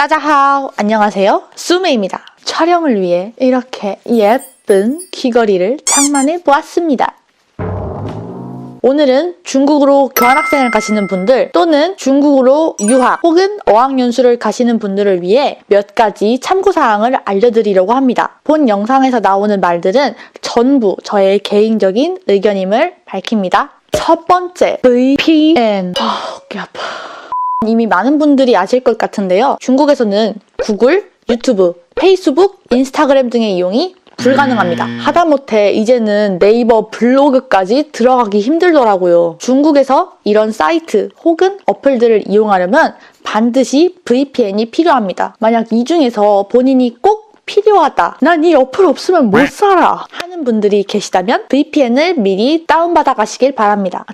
따자하오 안녕하세요 수메입니다 촬영을 위해 이렇게 예쁜 귀걸이를 장만해 보았습니다 오늘은 중국으로 교환학생을 가시는 분들 또는 중국으로 유학 혹은 어학연수를 가시는 분들을 위해 몇 가지 참고사항을 알려드리려고 합니다. 본 영상에서 나오는 말들은 전부 저의 개인적인 의견임을 밝힙니다. 첫 번째, VPN. 아, 어깨 아파. 이미 많은 분들이 아실 것 같은데요. 중국에서는 구글, 유튜브, 페이스북, 인스타그램 등의 이용이 불가능합니다. 하다못해 이제는 네이버 블로그까지 들어가기 힘들더라고요. 중국에서 이런 사이트 혹은 어플들을 이용하려면 반드시 VPN이 필요합니다. 만약 이 중에서 본인이 꼭 필요하다. 난 이 어플 없으면 못 살아. 하는 분들이 계시다면 VPN을 미리 다운받아 가시길 바랍니다.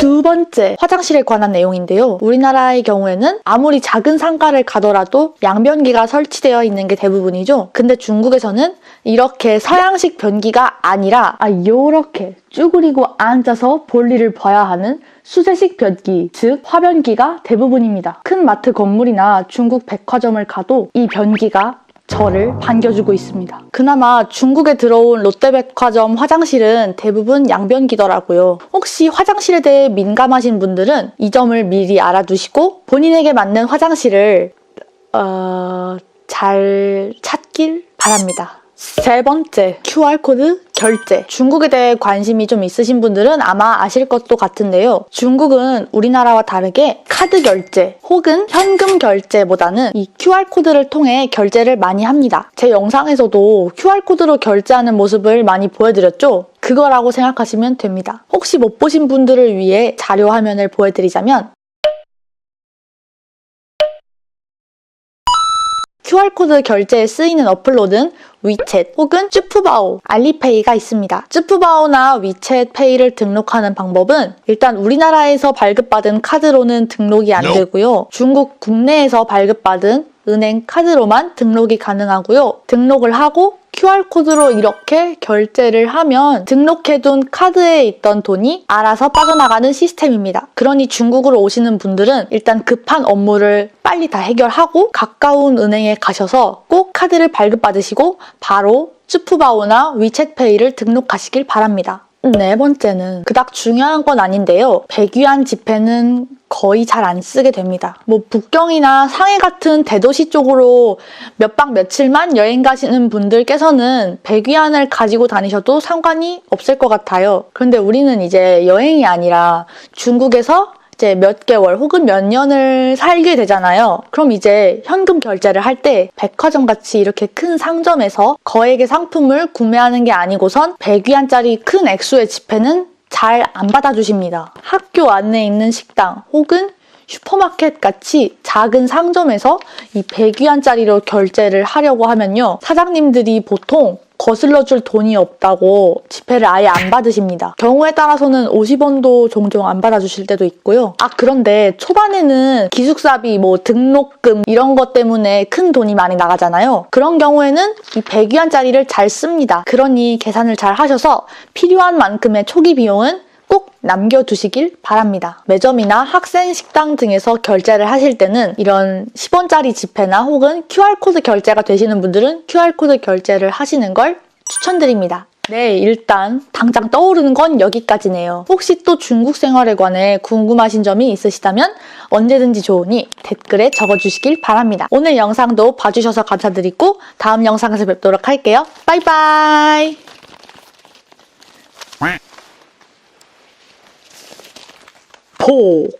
두 번째, 화장실에 관한 내용인데요. 우리나라의 경우에는 아무리 작은 상가를 가더라도 양변기가 설치되어 있는 게 대부분이죠. 근데 중국에서는 이렇게 서양식 변기가 아니라 아 요렇게 쭈그리고 앉아서 볼일을 봐야 하는 수세식 변기, 즉 화변기가 대부분입니다. 큰 마트 건물이나 중국 백화점을 가도 이 변기가 저를 반겨주고 있습니다. 그나마 중국에 들어온 롯데백화점 화장실은 대부분 양변기더라고요. 혹시 화장실에 대해 민감하신 분들은 이 점을 미리 알아두시고 본인에게 맞는 화장실을 어, 잘 찾길 바랍니다. 세 번째, QR코드 결제. 중국에 대해 관심이 좀 있으신 분들은 아마 아실 것도 같은데요. 중국은 우리나라와 다르게 카드 결제 혹은 현금 결제보다는 이 QR코드를 통해 결제를 많이 합니다. 제 영상에서도 QR코드로 결제하는 모습을 많이 보여드렸죠? 그거라고 생각하시면 됩니다. 혹시 못 보신 분들을 위해 자료 화면을 보여드리자면 QR코드 결제에 쓰이는 어플로는 위챗 혹은 쭈푸바오, 알리페이가 있습니다. 쭈푸바오나 위챗페이를 등록하는 방법은 일단 우리나라에서 발급받은 카드로는 등록이 안 되고요. 중국 국내에서 발급받은 은행 카드로만 등록이 가능하고요. 등록을 하고 QR코드로 이렇게 결제를 하면 등록해둔 카드에 있던 돈이 알아서 빠져나가는 시스템입니다. 그러니 중국으로 오시는 분들은 일단 급한 업무를 빨리 다 해결하고 가까운 은행에 가셔서 꼭 카드를 발급받으시고 바로 쭈푸바오나 위챗페이를 등록하시길 바랍니다. 네 번째는 그닥 중요한 건 아닌데요. 백위안 지폐는 거의 잘 안 쓰게 됩니다. 뭐 북경이나 상해 같은 대도시 쪽으로 몇 박 며칠만 여행 가시는 분들께서는 백위안을 가지고 다니셔도 상관이 없을 것 같아요. 그런데 우리는 이제 여행이 아니라 중국에서 이제 몇 개월 혹은 몇 년을 살게 되잖아요. 그럼 이제 현금 결제를 할 때 백화점 같이 이렇게 큰 상점에서 거액의 상품을 구매하는 게 아니고선 100위안짜리 큰 액수의 지폐는 잘 안 받아주십니다. 학교 안에 있는 식당 혹은 슈퍼마켓 같이 작은 상점에서 이 100위안짜리로 결제를 하려고 하면요. 사장님들이 보통 거슬러 줄 돈이 없다고 지폐를 아예 안 받으십니다. 경우에 따라서는 50원도 종종 안 받아주실 때도 있고요. 아, 그런데 초반에는 기숙사비, 뭐 등록금 이런 것 때문에 큰 돈이 많이 나가잖아요. 그런 경우에는 이 100위안짜리를 잘 씁니다. 그러니 계산을 잘 하셔서 필요한 만큼의 초기 비용은 꼭 남겨두시길 바랍니다. 매점이나 학생 식당 등에서 결제를 하실 때는 이런 10원짜리 지폐나 혹은 QR코드 결제가 되시는 분들은 QR코드 결제를 하시는 걸 추천드립니다. 네, 일단 당장 떠오르는 건 여기까지네요. 혹시 또 중국 생활에 관해 궁금하신 점이 있으시다면 언제든지 좋으니 댓글에 적어주시길 바랍니다. 오늘 영상도 봐주셔서 감사드리고 다음 영상에서 뵙도록 할게요. 바이바이! com